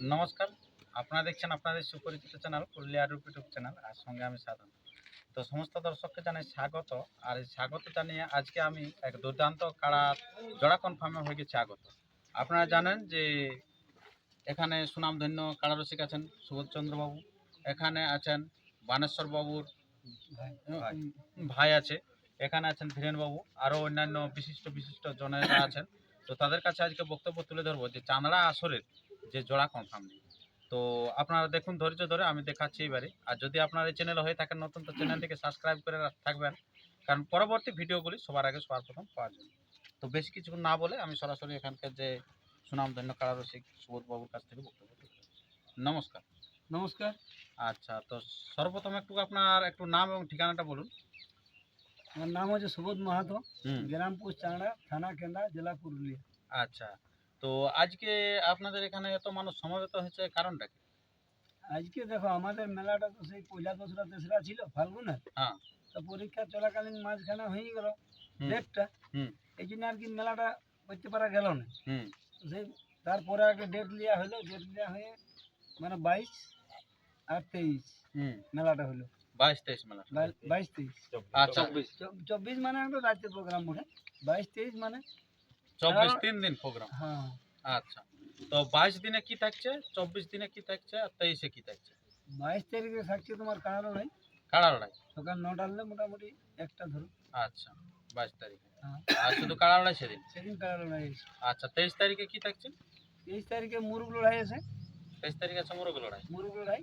নমস্কার। আপনারা দেখছেন আপনাদের সুপরিচিত চ্যানেল পুরুলিয়া রূপ ইউটিউব চ্যানেল। আর সঙ্গে আমি সাধন। তো সমস্ত দর্শককে জানাই স্বাগত। আর এই স্বাগত জানিয়ে আজকে আমি এক দুর্দান্ত কাড়া জোড়া কনফার্মে হয়ে গেছে আগত। আপনারা জানেন যে এখানে সুনামধন্য কাড়ারসিক আছেন সুবোধচন্দ্র বাবু এখানে আছেন বানেশ্বর বাবুর ভাই আছে। এখানে আছেন ধীরেনবাবু আরও অন্যান্য বিশিষ্ট বিশিষ্ট জনেরা আছেন। তো তাদের কাছে আজকে বক্তব্য তুলে ধরবো যে চাঁদড়া আসরের যে জোড়া কনফার্ম নেই। তো আপনারা দেখুন ধৈর্য ধরে আমি দেখাচ্ছি এবারে আর যদি আপনার এই চ্যানেল হয়ে থাকেন নতুন তো চ্যানেলটিকে সাবস্ক্রাইব করে থাকবেন। কারণ পরবর্তী ভিডিওগুলি সবার আগে সবার প্রথম পাওয়া যাবে তো বেশি কিছু না বলে আমি সরাসরি এখানকার যে সুনামধন্য কারারসিক সুবোধ বাবুর কাছ থেকে বক্তব্য নমস্কার। নমস্কার। আচ্ছা তো সর্বপ্রথম একটু আপনার একটু নাম এবং ঠিকানাটা বলুন। আমার নাম হচ্ছে সুবোধ মাহাতো। হুম। গ্রাম পোস্ট চাংড়া থানা কেন্দ্রা জেলা পুরুলিয়া। আচ্ছা। তো আজকে আপনাদের এখানে এত মানুষ সমবেত হয়েছে কারণটা কি? আজকে দেখো আমাদের মেলাটা তো সেই পয়লা দোসরা তেসরা ছিল ফাল্গুনের। হ্যাঁ। তো পরীক্ষা চলাকালীন মাঝখানে হয়ে গেল হুম। ডেটটা। হুম। এই জন্য আর কি মেলাটা করতে পারা গেল না। হুম। তো সেই তারপরে একটা ডেট লিয়া হলো ডেট লিয়া হয়ে মানে বাইশ আর তেইশ হুম। মেলাটা হলো। বাইশ তেইশ মেলা। বাই- বাইশ তেইশ। আচ্ছা। চব- চব্বিশ মানে একটা রাজ্য প্রোগ্রাম ওঠে বাইশ তেইশ মানে চব্বিশ তিন দিন প্রোগ্রাম হ্যাঁ। আচ্ছা। তো বাইশ দিনে কি থাকছে? চব্বিশ দিনে কি থাকছে? আর তেইশে কি থাকছে? বাইশ তারিখে থাকছে তোমার কানাড় নাই কাড়া লড়াই সকাল নটা হলে মোটামুটি একটা ধরো। আচ্ছা বাইশ তারিখে। হ্যাঁ। আর শুধু কাড়া লড়াই সেদিন? সেদিন কানাড় লড়াই আচ্ছা তেইশ তারিখে কি থাকছে? তেইশ তারিখে মুরগ লড়াই আছে। তেইশ তারিখে আছে মুরগ লড়াই মুরগ লড়াই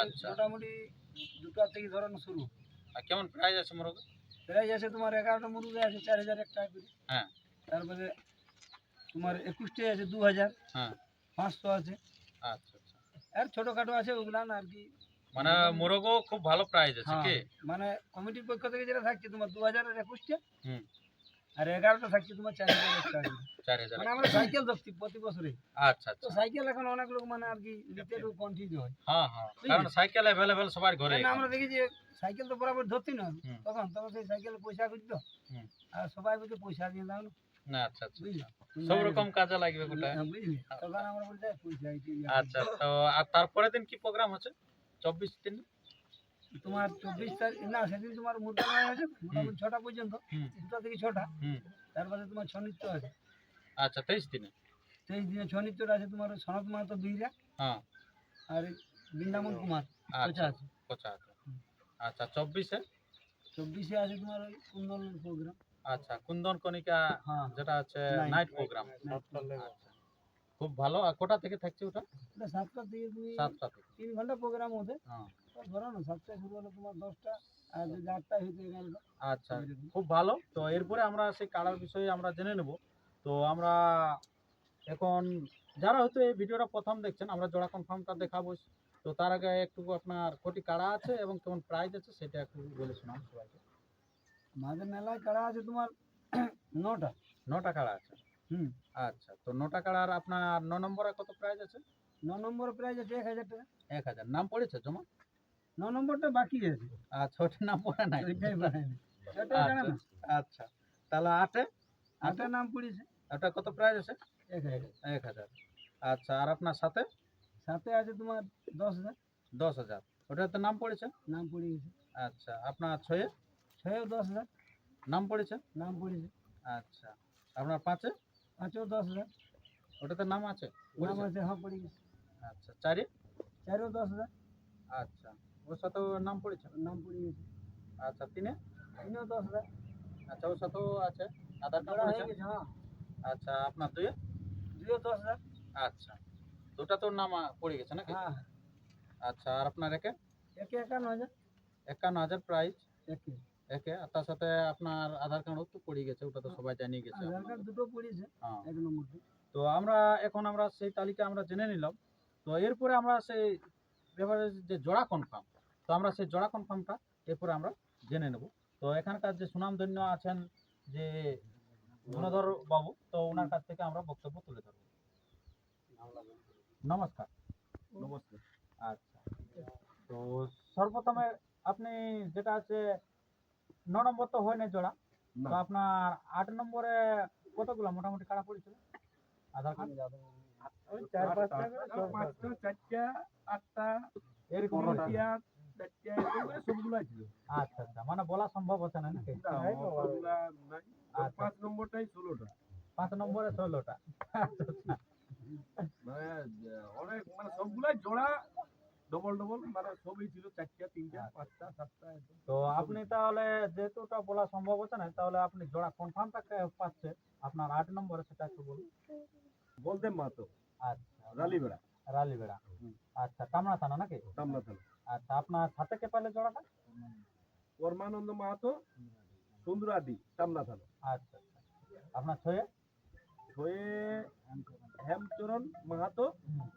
আচ্ছা। মোটামুটি দুটা থেকে ধরানো শুরু। আর কেমন প্রাইজ আছে মুরগ প্রাইজ আছে তোমার এগারোটা মুরগি আছে চার হাজার এক টাকা করে। হ্যাঁ। তারপরে তোমার একুশটাই আছে দু হাজার হ্যাঁ। পাঁচশো আছে। আচ্ছা আচ্ছা। আর ছোটোখাটো আছে ওগুলান আর কি। মানে মুরগও খুব ভালো প্রাইস আছে হ্যাঁ, কি মানে কমিটির পক্ষ থেকে যেটা থাকছে তোমার দু হাজার একুশটা। আর এগারোটা থাকছে তোমার চার হাজার মানে আমরা সাইকেল ধরছি প্রতি বছরে। আচ্ছা তো সাইকেল এখন অনেক লোক মানে আর কি নিতে একটু কন্টিনিউ হয়। হ্যাঁ হ্যাঁ। কারণ সাইকেল অ্যাভেলেবেল সবার ঘরে আমরা দেখি যে সাইকেল তো বরাবর ধরতি না। তখন তখন সেই সাইকেলে পয়সা হুম। আর সবাই বলছে পয়সা দিয়ে দাও না না আচ্ছা আচ্ছা। সব রকম কাজে লাগবে গোটা আচ্ছা তো আর তারপরের দিন কি প্রোগ্রাম হচ্ছে? চব্বিশ দিন? তোমার চব্বিশ তারিখ না সেদিন তোমার মুদ্রা আছে মোটামুটি ছটা পর্যন্ত। দুটা থেকে ছটা। তারপরে তোমার ছৌ নৃত্য আছে। আচ্ছা তেইশ দিনে? তেইশ দিনে ছৌ নৃত্যটা আছে তোমার সনত মাহাতো বীরা হ্যাঁ। আর বৃন্দাবন কুমার আচ্ছা আছে। আচ্ছা চব্বিশে? চব্বিশে আছে তোমার ওই কুন্দন প্রোগ্রাম আচ্ছা কুন্দন কণিকা হ্যাঁ। যেটা আছে Night. Night programme. আচ্ছা। খুব ভালো। আর কোটা থেকে থাকছে ওটা? সাতটা থেকে সাতটা থেকে। তিন ঘণ্টা প্রোগ্রাম ওদের। হ্যাঁ। ধরো না সাতটায় শুরু হলো তোমার দশটা আর যদি হইতে এগারোটা। আচ্ছা খুব ভালো। তো এরপরে আমরা সেই কাড়ার বিষয়ে আমরা জেনে নেব। তো আমরা এখন যারা হয়তো এই ভিডিওটা প্রথম দেখছেন আমরা জোড়া কনফার্মটা দেখাবো। তো তার আগে একটু আপনার কোটি কাড়া আছে এবং কেমন প্রাইস আছে সেটা একটু বলে শোনান সবাইকে। মাঝে মেলায় কাড়া আছে তোমার নটা। নটা কাড়া আছে? হুম। আচ্ছা তো নটা কাড়ার আপনার ন নম্বরে কত প্রাইজ আছে? ন নম্বর প্রাইজ আছে এক হাজার টাকা। এক হাজার। নাম পড়েছে জমা? ন নম্বরটা বাকি আছে। আচ্ছা ওটার নাম পড়ে নাই। ওইটাই ওটা না। আচ্ছা তাহলে আটে? আটটা নাম পড়েছে। ওটা কত প্রাইজ আছে? এক হাজার। এক হাজার। আচ্ছা আর আপনার সাথে? সাথে আছে তোমার দশ হাজার। দশ হাজার। ওটাতে নাম পড়েছে? নাম পড়ে গেছে। আচ্ছা আপনার ছয়ে? ছয়েও দশ হাজার। নাম পড়েছে? নাম পড়েছে। আচ্ছা। আপনার পাঁচে? পাঁচেও দশ হাজার। ওটাতে নাম আছে? নাম আছে হ্যাঁ পড়ে গেছে। আচ্ছা চারে? চারেও দশ হাজার। আচ্ছা ওর সাথেও নাম পড়েছে? নাম পড়ে গেছে। আচ্ছা তিনে? তিনেও দশ হাজার। আচ্ছা ওর সাথেও আছে? আধার কার্ড হয়ে গেছে হ্যাঁ। আচ্ছা আপনার দুয়ে? দুইও দশ হাজার। আচ্ছা দুটা তোর নাম পড়ে গেছে নাকি? হ্যাঁ। আচ্ছা আর আপনার একে? একে একান্ন হাজার। একান্ন হাজার প্রাইস একে। একে আর তার সাথে আপনার আধার কার্ডও তো পড়ে গেছে ওটা তো সবাই জানিয়ে গেছে আধার কার্ড দুটো পড়েছে হ্যাঁ। এক নম্বরটা তো। আমরা এখন আমরা সেই তালিকা আমরা জেনে নিলাম। তো এরপরে আমরা সেই ব্যাপারে যে জোড়া কনফার্ম তো আমরা সেই জোড়া কনফার্মটা এরপরে আমরা জেনে নেব। তো এখানকার যে সুনামধন্য আছেন যে গুণধর বাবু তো ওনার কাছ থেকে আমরা বক্তব্য তুলে ধরব। নমস্কার। নমস্কার। আচ্ছা। তো সর্বপ্রথমে আপনি যেটা আছে ন নম্বর তো হয় না। জোড়া তো আপনার আট নম্বরে কতগুলো? মোটামুটি কাটা পড়েছিল? আধার কার্ড? ওই চার পাঁচটা করে সব পাঁচটা চারটা আটটা এরকম পনেরোটা চারটা সবগুলো ছিল আচ্ছা আচ্ছা। মানে বলা সম্ভব হচ্ছে না নাকি? অতগুলা আচ্ছা। পাঁচ নম্বরটাই ষোলোটা। পাঁচ নম্বরে ষোলোটা। আচ্ছা আচ্ছা মানে আহ, অনেক মানে সবগুলাই জোড়া ডবল ডবল মানে সবই ছিল চারটা তিনটা পাঁচটা সাতটা তো আপনি তাহলে যেহেতু ওটা বলা সম্ভব হচ্ছে না তাহলে আপনি জোড়া কনফার্মটা পাচ্ছে আপনার আট নম্বরে সেটা একটু বলুন। বলতে মাতো। আচ্ছা। রালিবেড়া। রালিবেড়া। আচ্ছা কামনা থানা নাকি? সামনা থানা আচ্ছা আপনার সাথে কে পেলে জোড়াটা? পরমানন্দ মাহাতো সুন্দরাদি সামনা থানা আচ্ছা আচ্ছা। আপনার ছয়ে? হয়ে হেমচরণ মাহাতো হুম,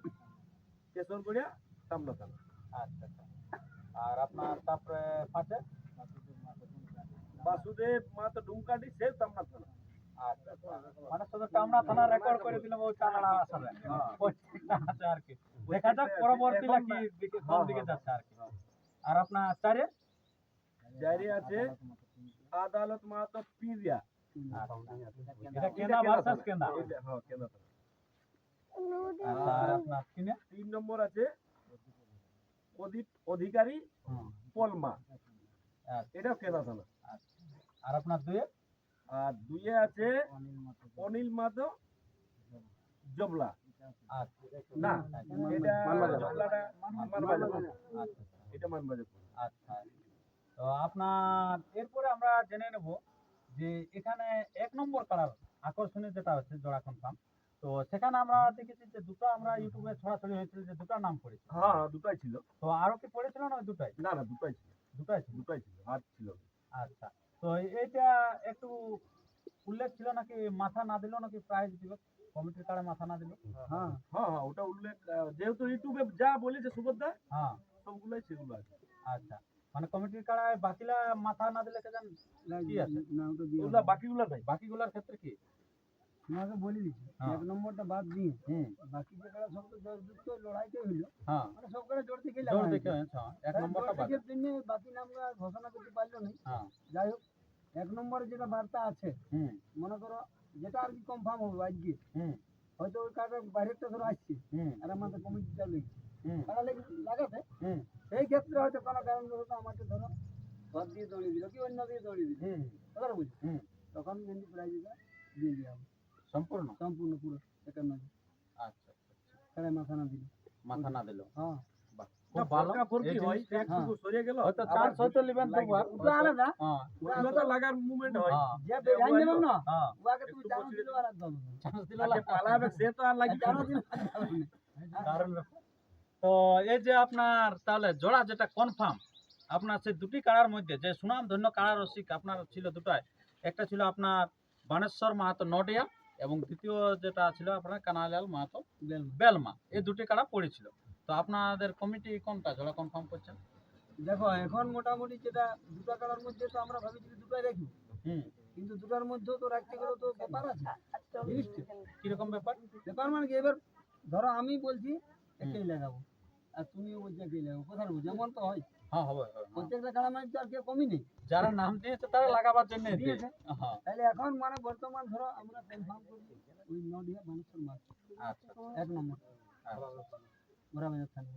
কেশরগড়িয়া সামনা আচ্ছা আচ্ছা। আর আপনার তারপরে পাঁচে বাসুদেব মাহাতো ডুমকাটি সে সামনা আচ্ছা। মানে শুধু কামনা থানা রেকর্ড করে দিলাম ওই কানাডা আসলে। আছে আর কি। দেখা যাক পরবর্তী এখন কি না- দিকে কোন দিকে যাচ্ছে আর কি। আর আপনার চারে জারি আছে আদালত মাহাতো পিরিয়া এটা কেনা ভার্সাস কেনা হ্যাঁ কেনা আর আপনার তিন নম্বর আছে অধিকারী পলমা। এটাও কেনা থানা। আর আপনার দুয়ে আর দুইয়ে আছে অনিল মাহাতো জবলা। আচ্ছা। না এটা জবলাটা আচ্ছা। এটা মানবাজার। আচ্ছা। তো আপনার এরপরে আমরা জেনে নেব যে এখানে এক নম্বর কালার আকর্ষণীয় যেটা হচ্ছে জোড়া কনফার্ম তো সেখানে আমরা দেখেছি যে দুটো আমরা ইউটিউবে ছড়াছড়ি হয়েছিল যে দুটো নাম পড়েছে হ্যাঁ হ্যাঁ, দুটাই ছিল। তো আরও কি পড়েছিল না ওই দুটাই? না না দুটাই ছিল। দুটাই ছিল? দুটাই ছিল আর ছিল। আচ্ছা তো এইটা একটু উল্লেখ ছিল নাকি মাথা না দিলেও নাকি প্রাইজ দিবে কমিটির কার্ডে মাথা না দিল? হ্যাঁ হ্যাঁ হ্যাঁ ওটা উল্লেখ যেহেতু ইউটিউবে যা বলেছে সুভদ্রা হ্যাঁ। সবগুলাই সেগুলো আছে। আচ্ছা মানে কমিটির কার্ডে বাকিলা মাথা না দিলে কে কি আছে? ওগুলা বাকিগুলা নাই বাকিগুলার ক্ষেত্রে কি? তোমাকে বলে দিচ্ছি হ্যাঁ। এক নম্বরটা বাদ দিয়ে হুম বাকি যে কারা সব তো জোর যুক্ত লড়াইতে হইল হ্যাঁ। মানে সব কারা জোর থেকে জোর হ্যাঁ। এক নম্বরটা বাদ। জন্য বাকি আর ঘোষণা করতে পারল না। হ্যাঁ। যাই হোক এক নম্বরে যেটা বার্তা আছে মনে করো যেটা আর কি কনফার্ম হবে আজকে হয়তো ওই কার্ডের বাইরেটা ধরো আসছে আর আমাদের কমিটিটা লেগেছে। তারা লেগে লাগাতে সেই ক্ষেত্রে হয়তো কোনো কারণবশত আমাকে ধরো ঘর দিয়ে দৌড়িয়ে দিল কি অন্য দিয়ে দৌড়িয়ে দিল। কথা বুঝি হুম। তখন কিন্তু প্রাইজটা দিয়ে দেওয়া হবে। সম্পূর্ণ? সম্পূর্ণ পুরো একান্ন আচ্ছা আচ্ছা আচ্ছা। তারাই মাথা না দিল। মাথা না দিল হ্যাঁ তো না। আচ্ছা এই যে আপনার তাহলে জোড়া যেটা কনফার্ম আপনার সেই দুটি কাড়ার মধ্যে যে সুনাম ধন্য কাড়া রসিক আপনার ছিল দুটাই একটা ছিল আপনার বানেশ্বর মাহাতো নডিয়া এবং দ্বিতীয় যেটা ছিল আপনার কানালাল মাহাতো বেলমা এই দুটি কাড়া পড়েছিল। তো আপনাদের কমিটি কোনটা জোড়া কনফার্ম করছেন? দেখো এখন মোটামুটি যেটা দুটো কালার মধ্যে তো আমরা ভাবিছি দুটোই রাখি হুম। কিন্তু দুটার মধ্যেও তো রাখতে গেলে তো ব্যাপার আছে। কীরকম ব্যাপার? ব্যাপার মানে কি? এবার ধরো আমি বলছি একেই লাগাবো। আর তুমিও বলছো একেই লাগাবো। কোথায় এমন তো হয়। হ্যাঁ হবে হ্যাঁ। প্রত্যেকটা কালার মানে তো আর কেউ কমই নেই। যারা নাম দিয়েছে তারা লাগাবার জন্য দিয়েছে। হ্যাঁ। তাহলে এখন মানে বর্তমান ধরো আমরা কনফার্ম করি ওই নডিয়া মানুষের মাছ। আচ্ছা এক নম্বর। আচ্ছা মোরা বাজার থানা।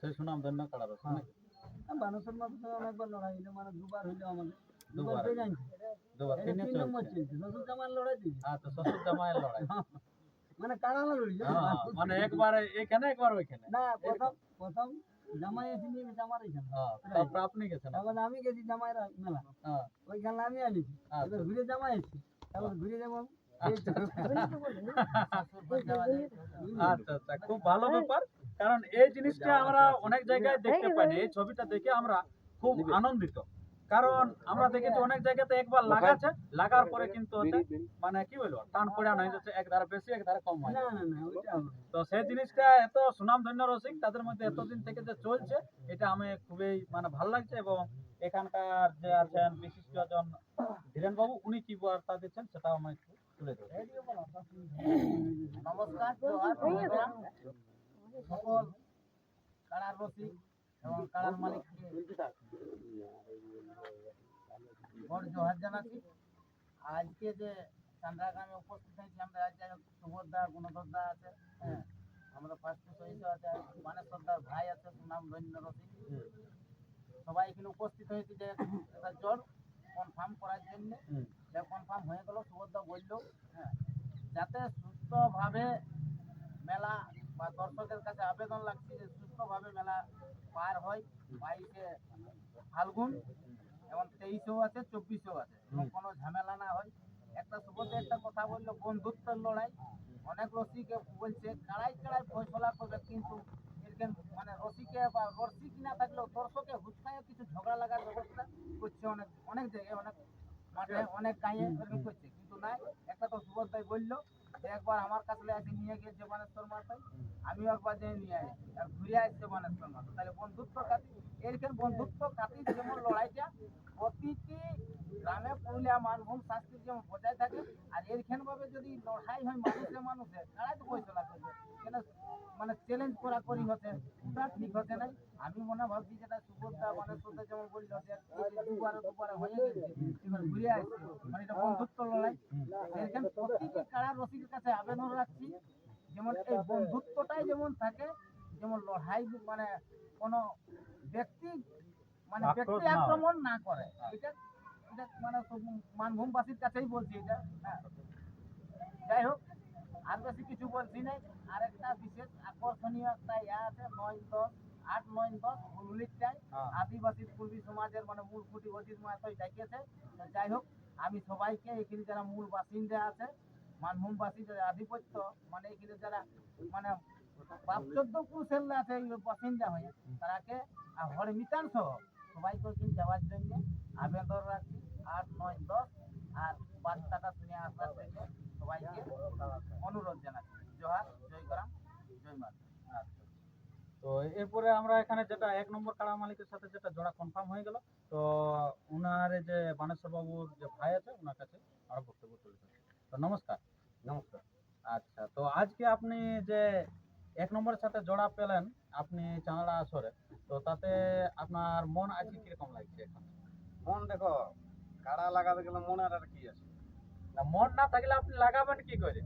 সেই সুনাম ধন্য কাড়া রসিক। নাকি? মানুষের মাছ তো অনেকবার লড়াই হইল মানে দুবার হইল আমাদের। দুবার দুবার তিনে নম্বর চলছে। শ্বশুর লড়াই দিয়েছে আচ্ছা শ্বশুর জামাইয়ের লড়াই। মানে কারালা লড়ি মানে একবার এখানে একবার ওইখানে। না প্রথম প্রথম জামাই এসে নিয়ে জামার এখানে হ্যাঁ, তারপর আপনি গেছেন। তারপর আমি গেছি জামাইয়ের মেলা। হ্যাঁ, আমি আনিছি। আচ্ছা। এবার ঘুরে জামাই এসছি। তারপর ঘুরে যাব আচ্ছা আচ্ছা। আচ্ছা খুব ভালো ব্যাপার কারণ এই জিনিসটা আমরা অনেক জায়গায় দেখতে পাইনি। এই ছবিটা দেখে আমরা খুব আনন্দিত। কারণ আমরা দেখেছি অনেক জায়গাতে একবার লাগাচ্ছে লাগার পরে কিন্তু মানে কি বলব টান পড়ে না যাচ্ছে এক ধারে বেশি এক ধারে কম হয় না না না ওইটা হবে না। তো সেই জিনিসটা এত সুনাম ধন্য রসিক তাদের মধ্যে এতদিন থেকে যে চলছে এটা আমি খুবই মানে ভালো লাগছে এবং এখানকার যে আছেন বিশিষ্ট জন ধীরেন বাবু উনি কি বার্তা দিচ্ছেন সেটাও আমি একটু তুলে ধরবো নমস্কার। সকল কাড়ার রসিক এবং কাড়ার মালিককে বড় জোহার জানাচ্ছি। আজকে যে চান্দ্রা গ্রামে উপস্থিত হয়েছি আমরা আজ যাই হোক সুভদ্রা গুণধরদা আছে হ্যাঁ আমরা ফার্স্টে শহীদ আছে মানেশ্বরদার ভাই আছে সুনাম ধন্য সবাই এখানে উপস্থিত হয়েছে যে একটা জ্বর কনফার্ম করার জন্য। হুম। কনফার্ম হয়ে গেল সুভদ্রা বলল হ্যাঁ যাতে সুস্থভাবে মেলা বা দর্শকের কাছে আবেদন লাগছে যে সুস্থভাবে মেলা পার হয় বাইশে ফাল্গুন এবং তেইশেও আছে চব্বিশেও আছে। এবং কোনো ঝামেলা না হয়। একটা সুবোধে একটা কথা বলল বন্ধুত্বের লড়াই। অনেক রসিকে বলছে কাড়াই কাড়াই ফয়সলা করবে কিন্তু মানে রসিকে বা রসিক না থাকলেও দর্শকে হুৎকায় কিছু ঝগড়া লাগার ব্যবস্থা করছে অনেক অনেক জায়গায় অনেক মাঠে অনেক গাঁয়ে করছে। কিন্তু না একটা তো সুবোধ বলল যে একবার আমার কাছে এসে নিয়ে গিয়েছে বানেশ্বর মাথায় আমিও একবার যেয়ে নিয়ে আসি আর ঘুরে আসছে বানেশ্বর মাথায়। তাহলে বন্ধুত্ব কাটি এরকম বন্ধুত্ব কাটি যেমন লড়াইটা প্রতিটি গ্রামে পুরুলিয়া মানভূম সংস্কৃতি যেমন বজায় থাকে আর এরখান ভাবে যদি লড়াই হয় মানুষে মানুষে তারাই তো পয়সা করবে। কেন? মানে চ্যালেঞ্জ করা করি হচ্ছে ওটা ঠিক হচ্ছে না আমি মনে ভাবছি যেটা সুভদ্রা মানে সুন্দর যেমন বলল যে দুবারে দুবারে হয়ে গেছে এবার ঘুরে আসছে। মানে এটা বন্ধুত্ব লড়াই। এরকম প্রতিটি কারা রসিকের কাছে আবেদন রাখছি যেমন এই বন্ধুত্বটাই যেমন থাকে যেমন লড়াই মানে কোনো ব্যক্তি মানে ব্যক্তি আক্রমণ না করে। এটা এটা মানে মানভূমবাসীর কাছেই বলছি এটা। হ্যাঁ। যাই হোক আর বেশি কিছু বলছি নাই। আর একটা বিশেষ আকর্ষণীয় একটা ইয়া আছে নয় দশ আট নয় দশ হুগলিরটায় হ্যাঁ। আদিবাসী পূর্বী সমাজের মানে মূল খুঁটি অজিত মাহাতোই ডাকিয়েছে যাই হোক আমি সবাইকে এখানে যারা মূল বাসিন্দা আছে মানভূমবাসী যারা আধিপত্য মানে এখানে যারা মানে চোদ্দ পুরুষের আছে এই বাসিন্দা হয়ে তারাকে আর হরমিতান সহ সবাইকে যাওয়ার জন্য আবেদন রাখছি। আট নয় দশ আর বার্তাটা শুনে আসার জন্য সবাইকে অনুরোধ জানাচ্ছি। জোহার জয় করাম জয় মা তো এরপরে আমরা এখানে যেটা এক নম্বর কাড়া মালিকের সাথে যেটা জোড়া কনফার্ম হয়ে গেল তো উনার যে বানেশ্বর বাবুর যে ভাই আছে ওনার কাছে আমরা বক্তব্য তুলে ধরছি। তো নমস্কার। নমস্কার। আচ্ছা তো আজকে আপনি যে এক নম্বরের সাথে জোড়া পেলেন আপনি চাঁদড়া আসরে তো তাতে আপনার মন আজকে কীরকম লাগছে এখন? মন দেখো কাড়া লাগাতে গেলে মনে আর কি আছে? না, মন না থাকলে আপনি লাগাবেন কি করে?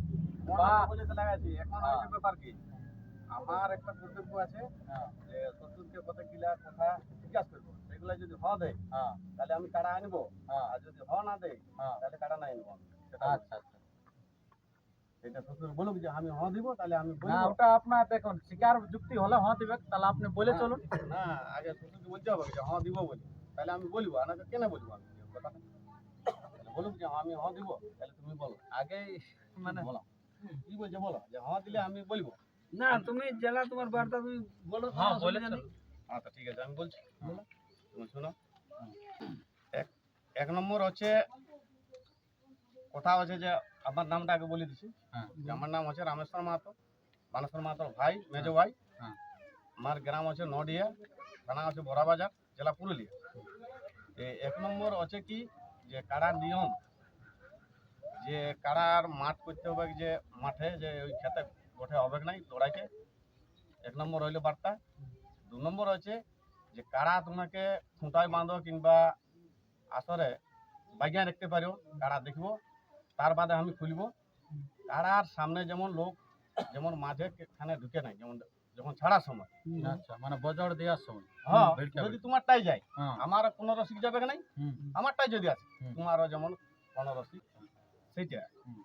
বাহ। বলে তো লাগাচ্ছি এখন হ্যাঁ। হয়েছে ব্যাপার কি? আমার একটা কর্তব্য আছে হ্যাঁ। যে শ্বশুরকে কত কিলা কথা জিজ্ঞাসা করব। সেগুলো যদি হ দেয় হ্যাঁ। তাহলে আমি কাড়া আনব। হ্যাঁ। আর যদি হ না দেয় হ্যাঁ। তাহলে কাড়া না আনব আচ্ছা আচ্ছা। শ্বশুর বলুক যে আমি হ দিব তাহলে আমি না ওটা আপনার দেখুন শিকার যুক্তি হলে হ্যাঁ দিবে তাহলে আপনি বলে হ্যাঁ। চলুন। না আগে শ্বশুরকে বলতে হবে যে হ দিব বলি। তাহলে আমি বলব আর কেন বলব আমি? কথাটা তাহলে যে আমি হ দিব? তাহলে তুমি বলো। আগে মানে বলো। কি বলছে বলো? যে হ দিলে আমি বলব। না তুমি জেলা তোমার বার্তা তুমি বলো হ্যাঁ বলে আচ্ছা ঠিক আছে আমি বলছি। তুমি শোনো। এক এক নম্বর হচ্ছে কথা হচ্ছে যে আমার নামটা আগে বলে দিছি। হ্যাঁ। আমার নাম হচ্ছে রামেশ্বর মাহাতো মানেশ্বর মাহাতোর ভাই মেজো ভাই। হ্যাঁ। আমার গ্রাম হচ্ছে নডিয়া থানা হচ্ছে বড়াবাজার জেলা পুরুলিয়া। এক নম্বর আছে কি, যে কাড়ার নিয়ম, যে কাড়ার মাঠ করতে হবে যে মাঠে, যে ওই খেতে গোঠে হবে নাই দৌড়াইতে এক নম্বর হইল বার্তা দু নম্বর হচ্ছে, যে কারা তোমাকে খুঁটায় বাঁধো কিংবা আসরে বাগিয়া রাখতে পারো কারা দেখব, তার বাদে আমি খুলবো। কাড়ার সামনে যেমন লোক, যেমন মাঝে এখানে ঢুকে নাই, যেমন যখন ছাড়ার সময়। আচ্ছা মানে বজর দেওয়ার সময়। হ্যাঁ যদি। তোমারটাই যায় হ্যাঁ আমার কোনো রসিক যাবে নাই? আমারটাই যদি আছে হুম। তোমারও যেমন কোনো রসিক সেইটা। হ্যাঁ,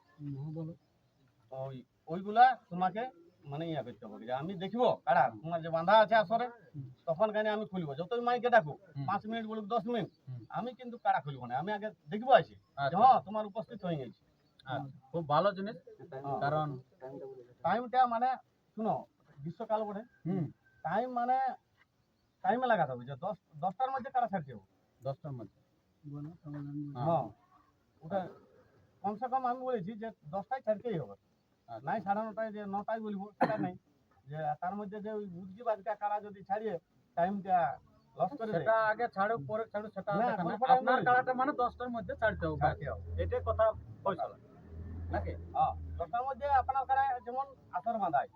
ওই ওইগুলা তোমাকে মানে ইয়া করতে হবে। যে আমি দেখব কারা? তোমার যে বাঁধা আছে আসরে তখন কেন আমি খুলবো। যতই মাইকে ডাকো। পাঁচ মিনিট বলুক দশ মিনিট আমি কিন্তু কারা খুলবো না? আমি আগে দেখব আছি আচ্ছা। হ্যাঁ তোমার উপস্থিত হয়ে গেছে। আচ্ছা খুব ভালো জিনিস। হ্যাঁ। কারণ টাইমটা মানে শুনো গ্রীষ্মকাল বটে। টাইম মানে টাইমে লাগাতে হবে। যে দশ দশটার মধ্যে কারা ছাড়তে হবে দশটার মধ্যে। হ্যাঁ। ওটা কমসে কম আমি বলেছি যে দশটায় ছাড়তেই হবে। আচ্ছা। নাই সাড়ে নটায় যে নটায় বলব সেটা নেই। যে তার মধ্যে যে ওই উর্জি বাজটা কারা যদি ছাড়িয়ে টাইমটা লস করে সেটা আগে ছাড়ুক পরে ছাড়ুক সেটা আপনার বলেছি। মানে দশটার মধ্যে ছাড়তে হবে। এটাই কথা ফয়সালা নাকি? হ্যাঁ দশটার মধ্যে আপনার কারা যেমন আসর বাঁধায়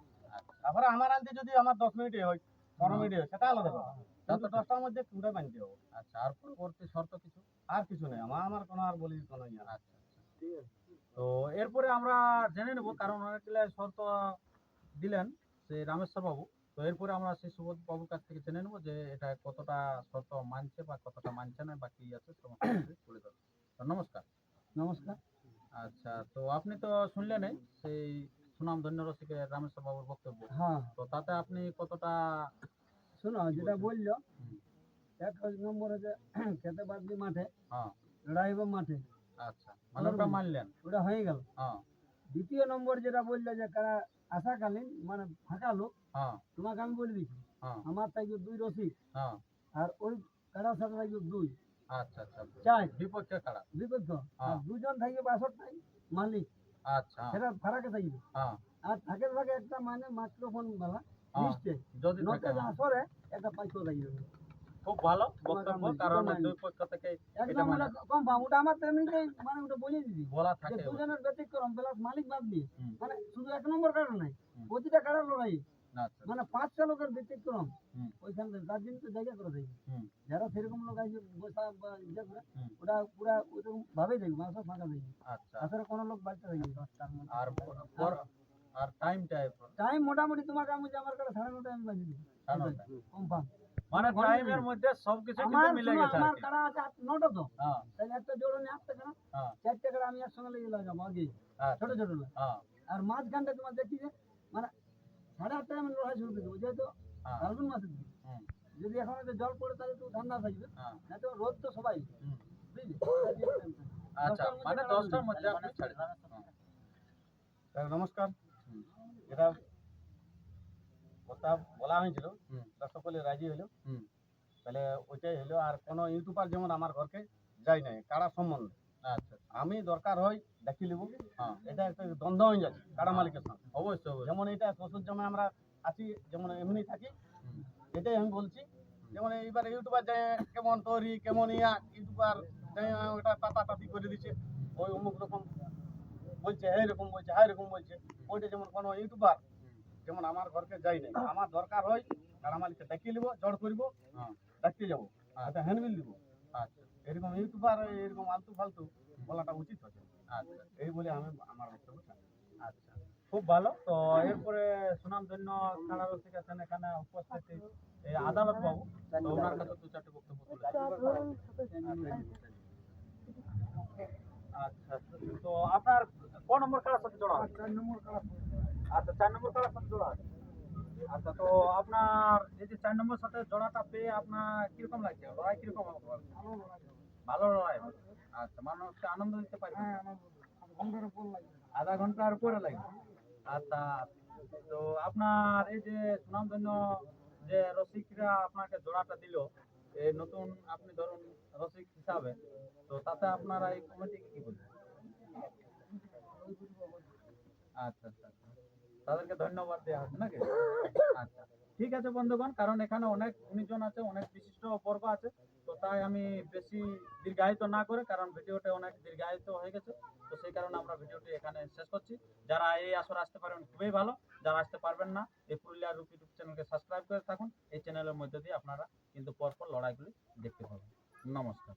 তারপরে আমার আনতে যদি আমার দশ মিনিটে হয় পনেরো মিনিটে হয় সেটা আলাদা কথা কিন্তু দশটার মধ্যে কুড়ে বাঁধতে হবে। আচ্ছা আর পরবর্তী শর্ত কিছু? আর কিছু নেই আমার আমার কোনো আর বলি কোনো ইয়ে না আচ্ছা আচ্ছা। তো এরপরে আমরা জেনে নেব কারণ অনেকগুলো শর্ত দিলেন সেই রামেশ্বর বাবু তো এরপরে আমরা সেই সুবোধ বাবুর কাছ থেকে জেনে নেব যে এটা কতটা শর্ত মানছে বা কতটা মানছে না বা কি আছে সমস্ত কিছু তুলে নমস্কার। নমস্কার। আচ্ছা তো আপনি তো শুনলেনই সেই সুনাম ধন্য রসিকের রামেশ্বর বাবুর বক্তব্য। হ্যাঁ। তো তাতে আপনি কতটা শোনো যেটা বলল এক নম্বর হচ্ছে খেতে বাদলি মাঠে হ্যাঁ। রাইব মাঠে। আচ্ছা মানে ওটা মানলেন? ওটা হয়ে গেল। হ্যাঁ। দ্বিতীয় নম্বর যেটা বলল যে কারা আসাকালীন মানে ফাঁকা লোক হ্যাঁ। তোমাকে আমি বলে দিচ্ছি হ্যাঁ। আমার থাকবে দুই রসিক। হ্যাঁ। আর ওই কারার সাথে থাকবে দুই। আচ্ছা আচ্ছা। চার। বিপক্ষে কারা? বিপক্ষ। হ্যাঁ। দুজন থাকবে বাষট্টি মালিক। আচ্ছা সেটা ফারাকে থাকবে হ্যাঁ। আর থাকে থাকে একটা মানে মাইক্রোফোন বালা হ্যাঁ যদি নতে হ্যাঁ। আসরে একটা পাইকো থাকবে খুব ভালো বক্তব্য কারণ দুই পক্ষ থেকে একদম মানে- ওটা আমার মানে ওটা বলে দিবি। বলা থাকে দুজনের ব্যতিক্রম প্লাস মালিক বাদ দিয়ে মানে শুধু এক নম্বর কারণ নাই। প্রতিটা কারণ লড়াই। মানে পাঁচটা লোকের ব্যতিক্রম। ওইখান থেকে তার জন্য তো জায়গা করে দেয়। যারা সেরকম লোক আছে বসা বা ইয়ে করে ওটা পুরা ওইরকম ভাবেই দেখবে মাংস ফাঁকা দেখবে। আচ্ছা। তাছাড়া কোনো লোক বাড়তে থাকবে দশটার মধ্যে। আর টাইমটা টাইম মোটামুটি তোমাকে আমি আমার কাছে সাড়ে নটা আমি দিই। কনফার্ম মানে টাইমের। মধ্যে সবকিছু কিন্তু মিলে গেছে আর আমার। কারা আছে? নটা তো। হ্যাঁ। তাহলে একটা জোড়ো নিয়ে কারা হ্যাঁ। চারটে কারা আমি একসঙ্গে লেগে লাগাবো আগে। আচ্ছা, ছোট ছোট লোক হ্যাঁ। আর মাঝখানটা তোমার দেখি যে মানে সাড়ে আটটায় আমি লড়াই শুরু করে দেবো যেহেতু হ্যাঁ। ফাল্গুন মাসের দিকে যদি এখন একটু জল পড়ে তাহলে একটু ঠান্ডা থাকবে। হ্যাঁ। না তো রোদ তো সবাই। বুঝলি? আচ্ছা মানে দশটার মধ্যে আপনি ছাড়ে দেন। হ্যাঁ। নমস্কার। যেটা কথা বলা হয়েছিল। তা সকলে রাজি হলো তাহলে ওইটাই হলো আর কোনো ইউটিউবার যেমন আমার ঘরকে যাই নাই কারা সম্বন্ধে? আমি দরকার হয় দেখি নেব হ্যাঁ। এটা একটা দ্বন্দ্ব হয়ে যাচ্ছে কারা মালিকের সঙ্গে। অবশ্যই যেমন এটা শ্বশুর জমে আমরা আছি যেমন এমনি থাকি এটাই আমি বলছি। যেমন এইবার ইউটিউবার যায় কেমন তৈরি কেমন ইয়া ইউটিউবার ওটা তাতা তাতি করে দিচ্ছে ওই অমুক রকম বলছে এই রকম বলছে হাই রকম বলছে। ওইটা যেমন কোনো ইউটিউবার যেমন আমার ঘরকে যাই নাই। আমার দরকার হয় কারা মালিককে ডাকিয়ে নিব জড় করব হ্যাঁ। ডাকতে যাব একটা হ্যান্ডবিল দিব। আচ্ছা। এরকম ইউটিউবার এরকম আলতু ফালতু বলাটা উচিত হচ্ছে। আচ্ছা। এই বলে আমি আমার বক্তব্য আচ্ছা। খুব ভালো। তো এরপরে সুনাম ধন্য কারা রসিক আছেন এখানে উপস্থিত এই আদালত বাবু। তো ওনার কাছে দু চারটে বক্তব্য তুলে। আচ্ছা তো আপনার ক নম্বর কারার সাথে জড়া আছে চার নম্বর কারা আচ্ছা চার নম্বর কারার সাথে জড়া আছে আচ্ছা তো আপনার এই যে চার নম্বর সাথে জড়াটা পেয়ে আপনার কীরকম লাগছে? লড়াই কীরকম হবে? ভালো হবে। আচ্ছা মানুষকে আনন্দ দিতে পারবে। হ্যাঁ আধা ঘণ্টার উপরে লাগবে। আচ্ছা তো আপনার এই যে সুনামধন্য যে রসিকরা আপনাকে জোড়াটা দিল এই নতুন আপনি ধরুন রসিক হিসাবে তো তাতে আপনারা এই কমিটিকে কি বলবেন? আচ্ছা আচ্ছা আচ্ছা। তাদেরকে ধন্যবাদ দেওয়া হচ্ছে নাকি? আচ্ছা। ঠিক আছে বন্ধুগণ, কারণ এখানে অনেক গুণীজন আছে, অনেক বিশিষ্ট বর্গ আছে, তো তাই আমি বেশি দীর্ঘায়িত না করে, কারণ ভিডিওটা অনেক দীর্ঘায়িত হয়ে গেছে, তো সেই কারণে আমরা ভিডিওটি এখানে শেষ করছি। যারা এই আসর আসতে পারবেন খুবই ভালো। যারা আসতে পারবেন না, এই পুরুলিয়া রূপ ইউটিউব চ্যানেলকে সাবস্ক্রাইব করে থাকুন। এই চ্যানেলের মধ্যে দিয়ে আপনারা কিন্তু পরপর লড়াইগুলি দেখতে পাবেন। নমস্কার।